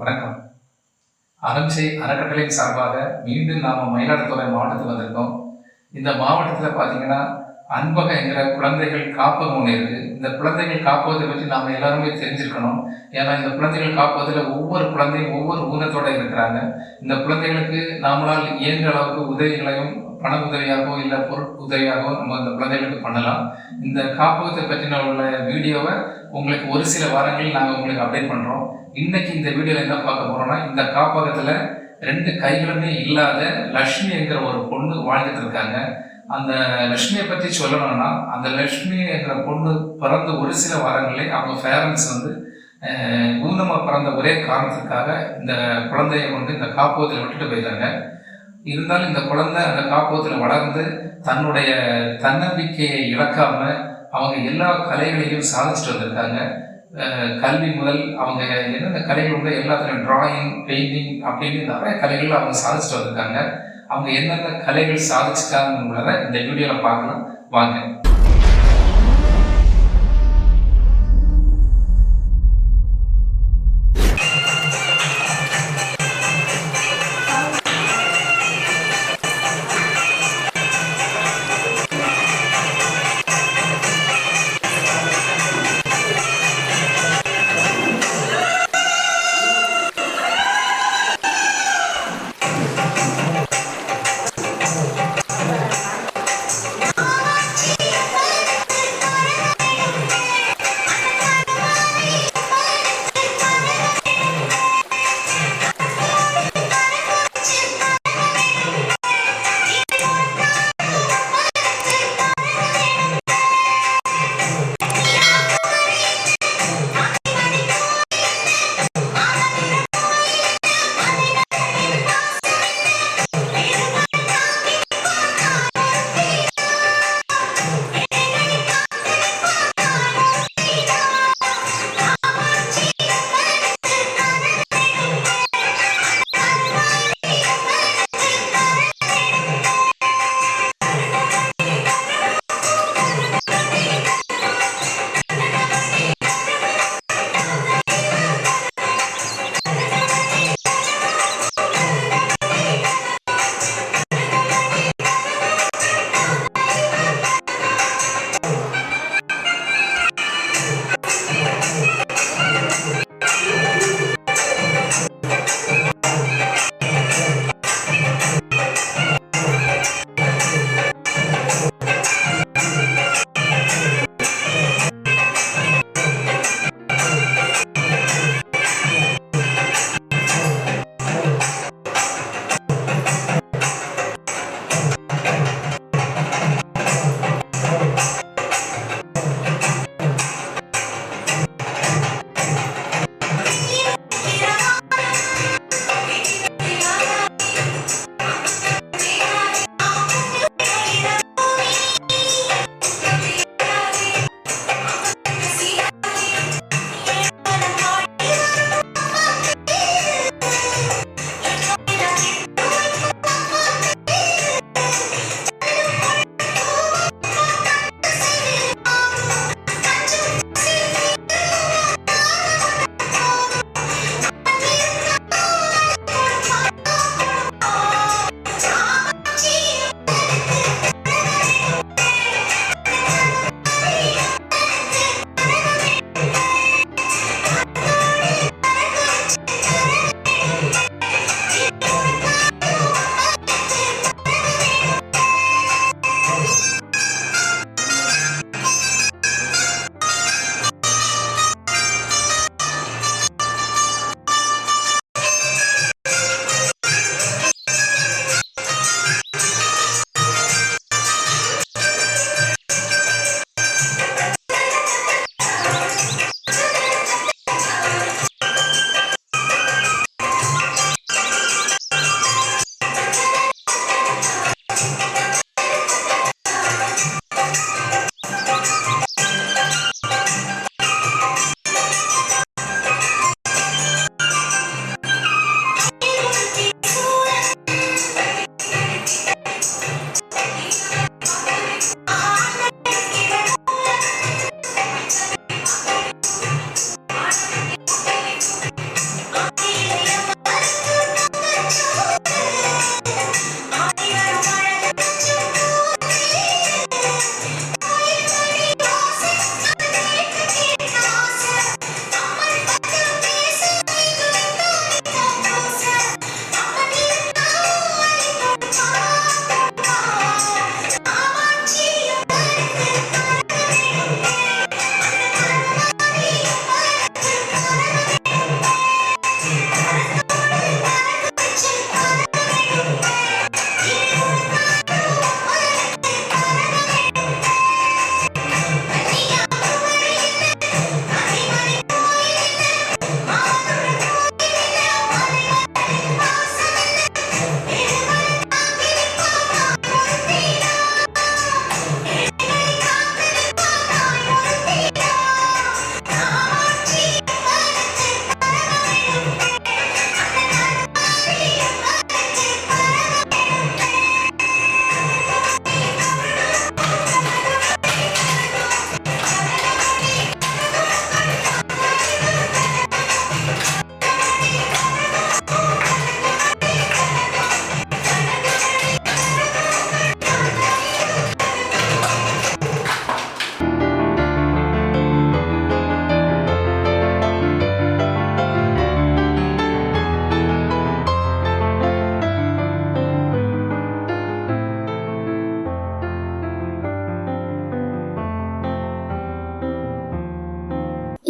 வணக்கம். அறம்சை அறக்கட்டளையின் சார்பாக மீண்டும் நாம் மயிலாடுதுறை மாவட்டத்துக்கு வந்திருக்கோம். இந்த மாவட்டத்தில் பார்த்தீங்கன்னா அன்பக என்கிற குழந்தைகள் காப்பகம் ஒன்று இருக்குது இந்த குழந்தைகள் காப்பகத்தை பற்றி நாம் எல்லாருமே தெரிஞ்சிருக்கணும். ஏன்னா இந்த குழந்தைகள் காப்பதில் ஒவ்வொரு குழந்தையும் ஒவ்வொரு ஊனத்தோட இருக்கிறாங்க. இந்த குழந்தைகளுக்கு நம்மளால் இயன்ற அளவுக்கு உதவிகளையும் பண உதவியாகவோ இல்லை பொருள் உதவியாகவோ நம்ம இந்த குழந்தைகளுக்கு பண்ணலாம். இந்த காப்பகத்தை பற்றின உள்ள வீடியோவை உங்களுக்கு ஒரு சில வாரங்களில் நாங்கள் உங்களுக்கு அப்டேட் பண்ணுறோம் இன்னைக்கு இந்த வீடியோவில் என்ன பார்க்க போகிறோம்னா இந்த காப்பகத்தில் ரெண்டு கைகளுமே இல்லாத லக்ஷ்மி என்கிற ஒரு பொண்ணு வாழ்ந்துட்டு இருக்காங்க. அந்த லக்ஷ்மியை பற்றி சொல்லணும்னா அந்த லக்ஷ்மி என்ற பொண்ணு பிறந்த ஒரு சில வாரங்களே அவங்க பேரண்ட்ஸ் வந்து ஊனமாக பிறந்த ஒரே காரணத்துக்காக இந்த குழந்தைய கொண்டு இந்த காப்பகத்தில் விட்டுட்டு போயிட்டாங்க இருந்தாலும் இந்த குழந்தை அந்த காப்பகத்தில் வளர்ந்து தன்னுடைய தன்னம்பிக்கையை இழக்காம அவங்க எல்லா கலைகளையும் சாதிச்சுட்டு வந்திருக்காங்க. கல்வி முதல் அவங்க என்னென்ன கலைகள் உண்டோ? எல்லாத்துலையும் டிராயிங் பெயிண்டிங் அப்படின்னு நிறைய கலைகள் அவங்க சாதிச்சுட்டு வந்திருக்காங்க. அவங்க என்னென்ன கலைகள் சாதிச்சிட்டாங்கன்றத இந்த வீடியோவில் பார்க்கலாம். வாங்க.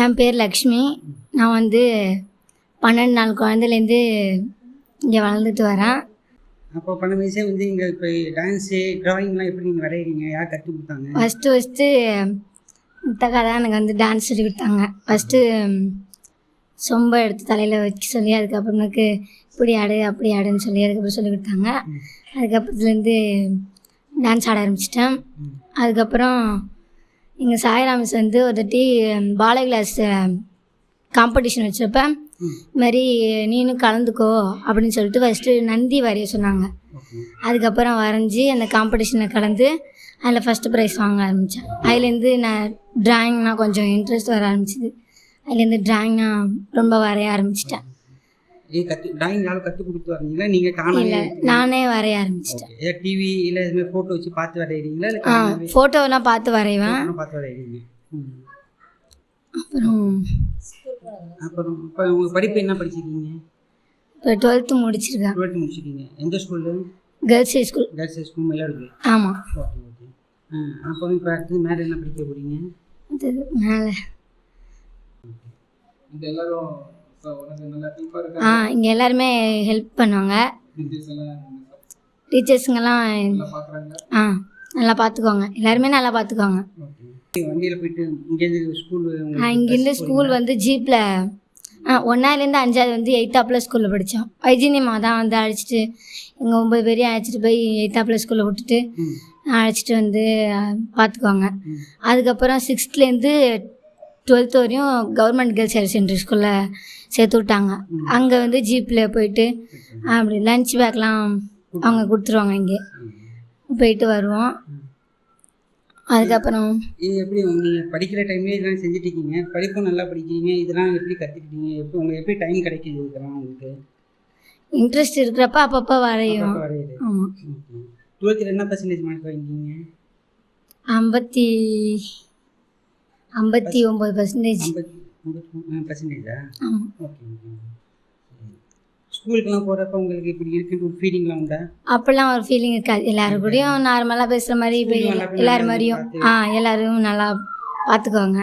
என் பேர் லக்ஷ்மி. நான் வந்து பன்னெண்டு நாள் குழந்தைலேருந்து இங்கே வளர்ந்துட்டு வரேன். அப்போ பன்னெண்டு வயசே வந்து இங்கே இப்போ டான்ஸு ட்ராயிங்லாம் எப்படி நீங்கள் வரைகிறீங்க யார் கற்றுக் கொடுத்தாங்க? ஃபஸ்ட்டு ஃபஸ்ட்டு முத்தக்கா தான் எனக்கு வந்து டான்ஸ் சொல்லி கொடுத்தாங்க. ஃபஸ்ட்டு சொம்ப எடுத்து தலையில் வைக்க சொல்லி அதுக்கப்புறமேக்கு இப்படி ஆடு அப்படி ஆடுன்னு சொல்லி அதுக்கப்புறம் சொல்லி கொடுத்தாங்க. அதுக்கப்புறத்துலேருந்து டான்ஸ் ஆட ஆரம்பிச்சிட்டேன். அதுக்கப்புறம் எங்கள் சாய்ராம் மிஸ் வந்து ஒரு தாட்டி பாலை கிளாஸ் காம்படிஷன் வச்சப்ப மாதிரி நீனும் கலந்துக்கோ அப்படின்னு சொல்லிட்டு ஃபஸ்ட்டு நந்தி வரைய சொன்னாங்க. அதுக்கப்புறம் வரைஞ்சி அந்த காம்படிஷனில் கலந்து அதில் ஃபஸ்ட்டு ப்ரைஸ் வாங்க ஆரம்பித்தேன் அதுலேருந்து நான் ட்ராயிங்னா கொஞ்சம் இன்ட்ரெஸ்ட் வர ஆரம்பிச்சிது. அதுலேருந்து ட்ராயிங் நான் ரொம்ப வரைய ஆரம்பிச்சிட்டேன். ஏ கற்று ட்ராயிங் யாரும் கற்றுக் கொடுத்து வரீங்களா நீங்கள் இல்லை நானே வரைய ஆரம்பிச்சிட்டேன். டிவி இல்லை இதுமாதிரி ஃபோட்டோ வச்சு பார்த்து வரைகிறீங்களா இல்லை ஃபோட்டோலாம் பார்த்து வரைவேன். பார்த்து வரைகிறீங்க. அப்புறம் அப்புறம் இப்போ உங்கள் படிப்பு என்ன படிச்சிருக்கீங்க? இப்போ டுவெல்த்து முடிச்சிருக்கேன். டுவெல்த் முடிச்சிருக்கீங்க எந்த school girls high school girls high school Mayiladuthurai. ஆமாம் ஓகே ஓகே. அப்புறம் இப்போ அடுத்து மேலே என்ன படிக்க போகிறீங்க மேலே. இந்த எல்லாரும் ஆ இங்கே எல்லாருமே ஹெல்ப் பண்ணுவாங்க. டீச்சர்ஸுங்கெல்லாம் ஆ நல்லா பார்த்துக்குவாங்க எல்லாருமே நல்லா பார்த்துக்குவாங்க ஓகே வண்டியில் போயிட்டு இங்கேருந்து ஸ்கூல் நான் இங்கேருந்து ஸ்கூல் வந்து ஜீப்பில் ஆ ஒன்றாவதுலேருந்து அஞ்சாவது வந்து எயித்தாப்பில் ஸ்கூலில் படித்தோம் வைஜினியம்மா தான் வந்து அழைச்சிட்டு எங்கள் ஒம்பது பேரையும் அழைச்சிட்டு போய் எயித்தாப்பில் ஸ்கூலில் விட்டுட்டு அழைச்சிட்டு வந்து ஆ, பார்த்துக்குவாங்க. அதுக்கப்புறம் சிக்ஸ்த்லேருந்து டுவெல்த் வரையும் கவர்மெண்ட் கேர்ள்ஸ் ஹையர் செகண்டரி ஸ்கூலில் சேர்த்து விட்டாங்க. அங்கே வந்து ஜீப்பில் போயிட்டு அப்படி லஞ்ச் பேக்லாம் அவங்க கொடுத்துருவாங்க இங்கே. போயிட்டு வருவோம். அதுக்கப்புறம் இது எப்படி நீங்கள் படிக்கிற டைம்லேயே இதெல்லாம் செஞ்சுட்டு இருக்கீங்க படிப்பும் நல்லா படிக்கிறீங்க. இதெல்லாம் எப்படி கற்றுக்கிட்டீங்க எப்படி உங்களுக்கு எப்படி டைம் கிடைக்குது இதெல்லாம் உங்களுக்கு? இன்ட்ரெஸ்ட் இருக்கிறப்ப அப்பப்போ வரையும். ஆமாம் டுவெல்த்தில் என்ன பர்சன்டேஜ் மார்க் வாங்கிக்கிங்க ஐம்பத்தி ஐம்பத்தி ஒம்பது பர்சன்டேஜ் ஸ்கூலுக்கெல்லாம் போகிறப்ப உங்களுக்கு இப்படி இருக்குன்னு ஒரு ஃபீலிங்லாம் உண்டா? அப்போல்லாம் ஒரு ஃபீலிங் இருக்காது. எல்லாரும் கூடயும் நார்மலாக பேசுகிற மாதிரி இப்போ நல்லா மாதிரியும். ஆ எல்லாரும் நல்லா பார்த்துக்குவாங்க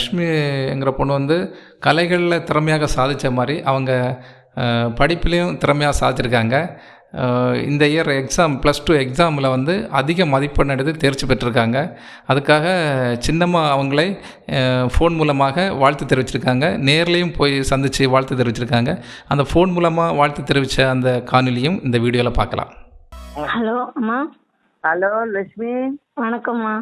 லக்ஷ்மிங்கிற பொண்ணு வந்து கலைகளில் திறமையாக சாதித்த மாதிரி அவங்க படிப்புலேயும் திறமையாக சாதிச்சிருக்காங்க. இந்த இயர் எக்ஸாம் ப்ளஸ் டூ எக்ஸாமில் வந்து அதிக மதிப்பெண் எடுத்து தேர்ச்சி பெற்றிருக்காங்க. அதுக்காக சின்னம்மா அவங்களை ஃபோன் மூலமாக வாழ்த்து தெரிவிச்சிருக்காங்க. நேர்லேயும் போய் சந்தித்து வாழ்த்து தெரிவிச்சிருக்காங்க. அந்த ஃபோன் மூலமாக வாழ்த்து தெரிவித்த அந்த காணொலியும் இந்த வீடியோவில் பார்க்கலாம். ஹலோ அம்மா. ஹலோ லட்சுமி வணக்கம்மா.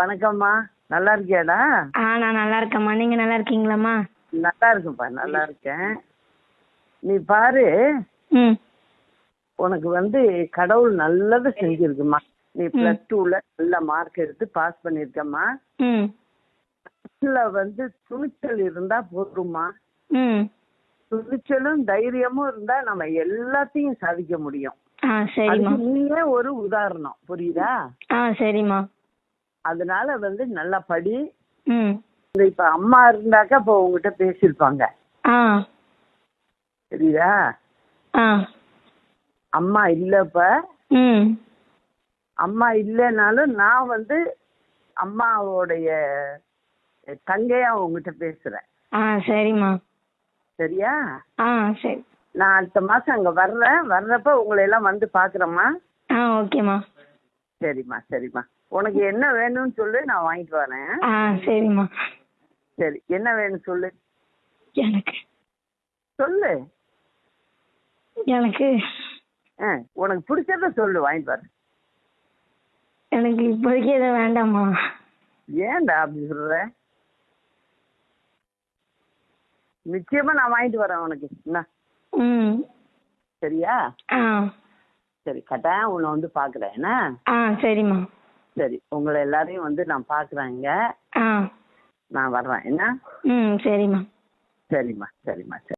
வணக்கம்மா. நல்லா இருக்கியாடா? ஆ நான் நல்லா இருக்கேம்மா. நீங்கள் நல்லா இருக்கீங்களாம்மா? நல்லா இருக்குப்பா நல்லா இருக்கேன். நீ பாரு. ம். உனக்கு வந்து கடவுள் நல்லது செஞ்சிருக்குமா நீ பிளஸ் டூல நல்ல மார்க் எடுத்து பாஸ் பண்ணிருக்கம்மா. ம். வந்து துணிச்சல் இருந்தா போதும்மா. ம். துணிச்சலும் தைரியமும் இருந்தா நம்ம எல்லாத்தையும் சாதிக்க முடியும். ஆ சரிம்மா. அதுக்கு நீயே ஒரு உதாரணம். புரியுதா? ஆ சரிம்மா. அதனால வந்து நல்லா படி. இப்ப அம்மா இருந்தாக்கா இப்போ உங்ககிட்ட பேசியிருப்பாங்க. ஆ. அம்மா இல்லப்ப. அம்மா இல்லைனாலும் நான் வந்து அம்மாவோடைய தங்கையா உங்ககிட்ட பேசுறேன். சரிம்மா. சரியா? நான் அடுத்த மாசம் அங்க வர்றேன். வர்றப்ப உங்களை எல்லாம் வந்து பாக்குறேம்மா. ஓகேம்மா. சரிம்மா சரிம்மா. உனக்கு என்ன வேணும்னு சொல்லு நான் வாங்கிட்டு வரேன். ஆ சரிம்மா. சரி என்ன வேணும் சொல்லு. எனக்கு. சொல்லு. எனக்கு. ஆ, உனக்கு பிடிச்சத சொல்லு வாங்கிட்டு வரேன் எனக்கு இப்போதைக்கு எதுவும் வேண்டாம்மா. ஏன்டா அப்படி சொல்ற? நிச்சயமா நான் வாங்கிட்டு வரேன் உனக்கு. என்ன ம். சரியா? ஆ. சரி கட்டாயம் உன்னை வந்து பாக்குறேன் என்ன? ஆ சரிம்மா. சரி உங்களை எல்லாரையும் வந்து நான் பாக்குறேங்க ஆ. நான் வர்றேன் என்ன? ம் சரிம்மா. சரிம்மா சரிம்மா சரி.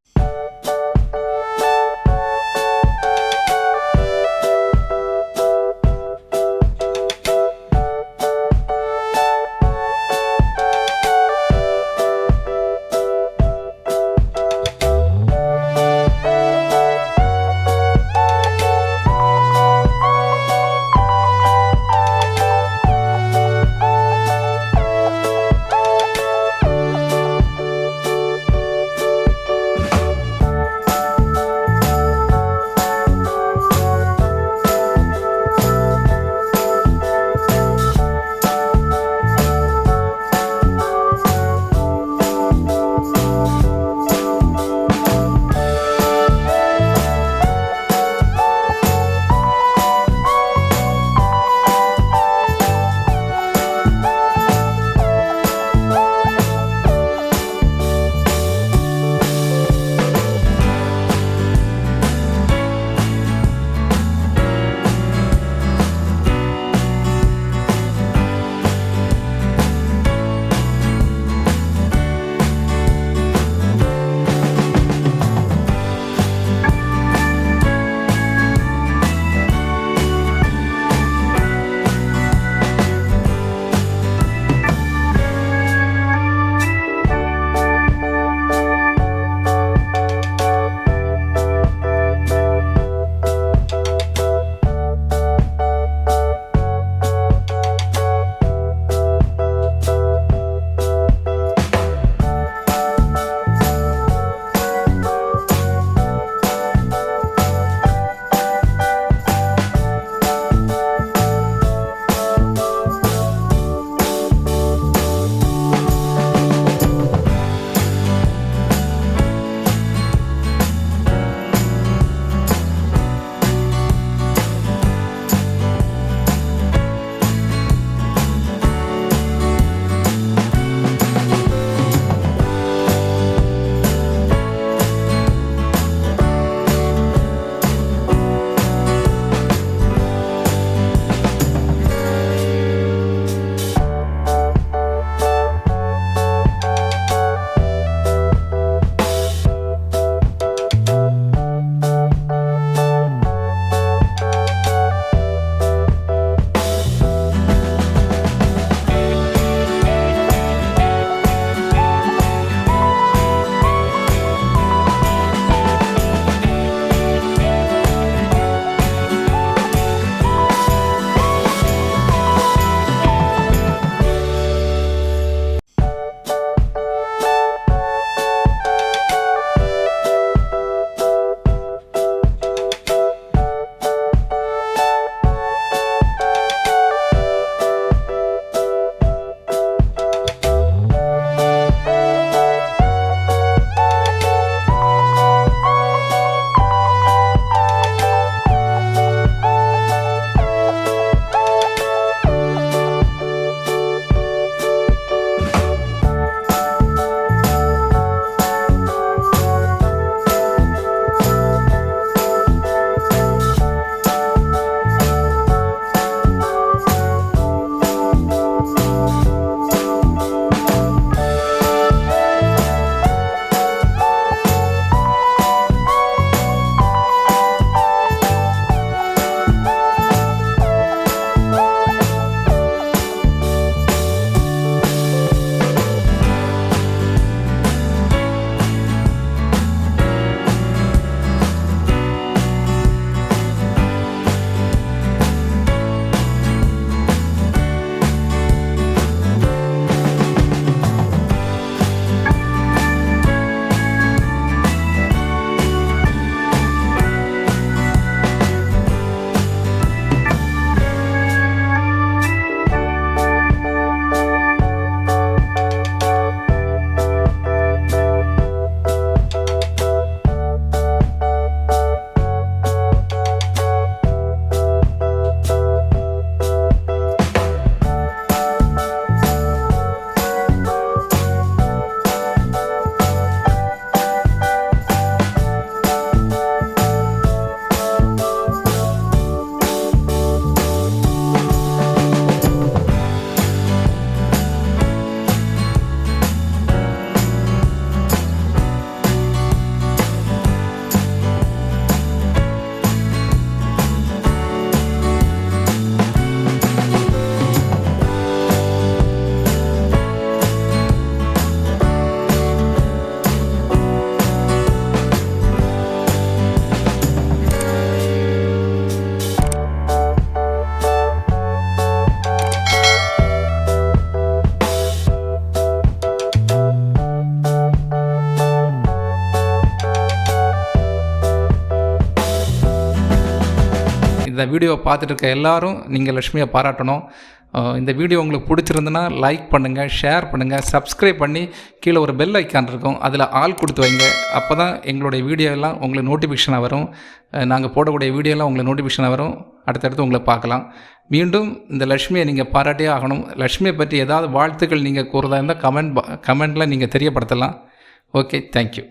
வீடியோவை பார்த்துட்டு இருக்க எல்லாரும் நீங்கள் லக்ஷ்மியை பாராட்டணும். இந்த வீடியோ உங்களுக்கு பிடிச்சிருந்துன்னா லைக் பண்ணுங்கள் ஷேர் பண்ணுங்கள் சப்ஸ்கிரைப் பண்ணி கீழே ஒரு பெல் ஐக்கான் இருக்கும். அதில் ஆல் கொடுத்து வைங்க. அப்போ தான் எங்களுடைய வீடியோ எல்லாம் உங்களுக்கு நோட்டிஃபிகேஷனாக வரும். நாங்கள் போடக்கூடிய வீடியோலாம் உங்களுக்கு நோட்டிஃபிகேஷனாக வரும். அடுத்தடுத்து உங்களை பார்க்கலாம். மீண்டும் இந்த லக்ஷ்மியை நீங்கள் பாராட்டியே ஆகணும். லக்ஷ்மியை பற்றி ஏதாவது வாழ்த்துக்கள் நீங்கள் கூறுறதா இருந்தால் கமெண்ட் கமெண்டில் நீங்கள் தெரியப்படுத்தலாம். Okay thank you